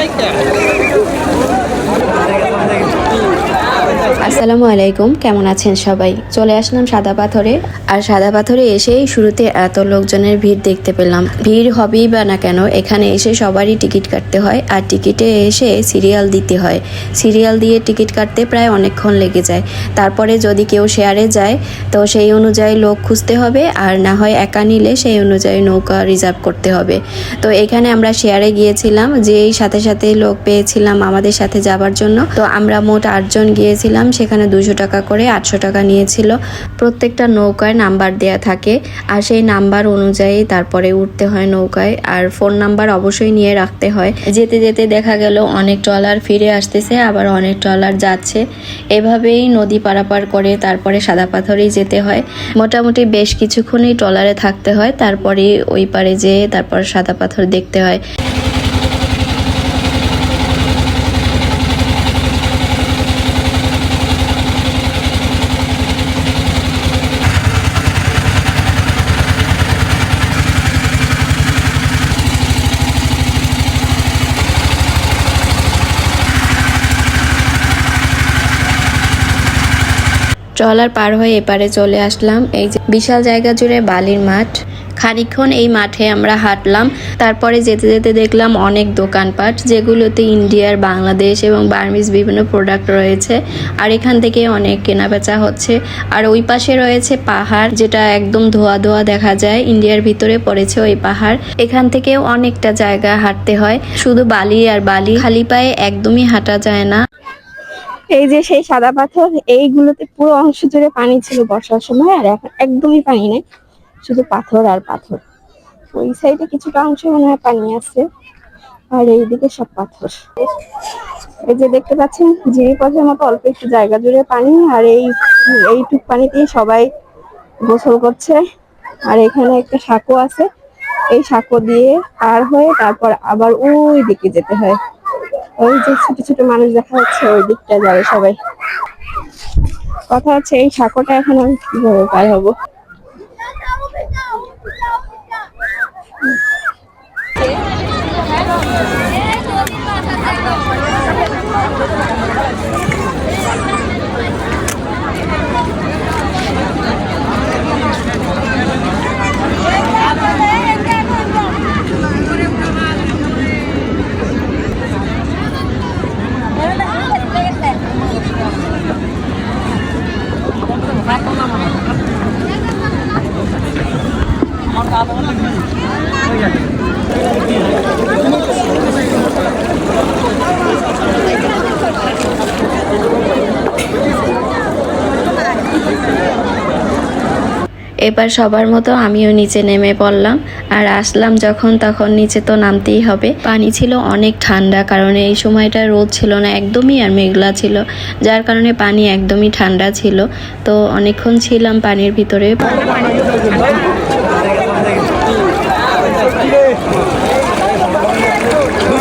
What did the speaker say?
like that. আসসালামু আলাইকুম, কেমন আছেন সবাই? চলে আসলাম সাদা পাথরে। আর সাদা পাথরে এসেই শুরুতে এত লোকজনের ভিড় দেখতে পেলাম। ভিড় হবেই বা না কেন, এখানে এসে সবারই টিকিট কাটতে হয় আর টিকিটে এসে সিরিয়াল দিতে হয়। সিরিয়াল দিয়ে টিকিট কাটতে প্রায় অনেকক্ষণ লেগে যায়। তারপরে যদি কেউ শেয়ারে যায়, তো সেই অনুযায়ী লোক খুঁজতে হবে আর না হয় একা নিলে সেই অনুযায়ী নৌকা রিজার্ভ করতে হবে। তো এখানে আমরা শেয়ারে গিয়েছিলাম, যেই সাথে সাথে লোক পেয়েছিলাম আমাদের সাথে যাবার জন্য। তো আমরা মোট আটজন গিয়েছিলাম সেখানে দুশো টাকা করে আটশো টাকা নিয়েছিল। প্রত্যেকটা নৌকায় নাম্বার দেয়া থাকে আর সেই নাম্বার অনুযায়ী তারপরে উঠতে হয় নৌকায় আর ফোন নাম্বার অবশ্যই নিয়ে রাখতে হয়। যেতে যেতে দেখা গেল অনেক ট্রলার ফিরে আসতেছে, আবার অনেক ট্রলার যাচ্ছে। এভাবেই নদী পারাপার করে তারপরে সাদা পাথরেই যেতে হয়। মোটামুটি বেশ কিছুক্ষণই ট্রলারে থাকতে হয় তারপরে ওই পারে যেয়ে তারপর সাদা পাথর দেখতে হয়। ট্রলার পার হয়ে এপারে চলে আসলাম। এই যে বিশাল জায়গা জুড়ে বালির মাঠ। খানিকক্ষণ এই মাঠে আমরা হাঁটলাম। তারপরে যেতে যেতে দেখলাম অনেক দোকানপাট, যেগুলোতে ইন্ডিয়ার, বাংলাদেশ এবং বার্মিজ বিভিন্ন প্রোডাক্ট রয়েছে। আর এখান থেকে অনেক কেনাবেচা হচ্ছে। আর ওই পাশে রয়েছে পাহাড়, যেটা একদম ধোয়া ধোয়া দেখা যায়। ইন্ডিয়ার ভিতরে পড়েছে ওই পাহাড়। এখান থেকেও অনেকটা জায়গা হাঁটতে হয়। শুধু বালি আর বালি, খালি পায়ে একদমই হাঁটা যায় না। এই যে সেই সাদা পাথর, এইগুলোতে পুরো অংশ জুড়ে পানি ছিল বর্ষার সময়, আর এখন একদমই পানি নেই, শুধু পাথর আর পাথর। ওই সাইডে কিছুটা অংশ মনে হয় পানি আছে, আর এইদিকে সব পাথর। এই যে দেখতে পাচ্ছেন জিরিপথের মতো অল্প একটু জায়গা জুড়ে পানি, আর এই, এইটুক পানিতেই সবাই গোসল করছে। আর এখানে একটা সাঁকো আছে, এই সাঁকো দিয়ে পার হয়ে তারপর আবার ওই দিকে যেতে হয়। ওই যে ছোট ছোট মানুষ দেখা যাচ্ছে ওই দিকটা যাবে সবাই। কথা হচ্ছে, এই সাঁকোটা এখন আমি কীভাবে পার হব? এবার সবার মতো আমিও নিচে নেমে পড়লাম আর আসলাম যখন তখন নিচে তো নামতেই হবে। পানি ছিল অনেক ঠান্ডা কারণ এই সময়টা রোদ ছিল না, একদমই আর মেঘলা ছিল, যার কারণে পানি একদমই ঠান্ডা ছিল। তো অনেকক্ষণ ছিলাম পানির ভিতরে।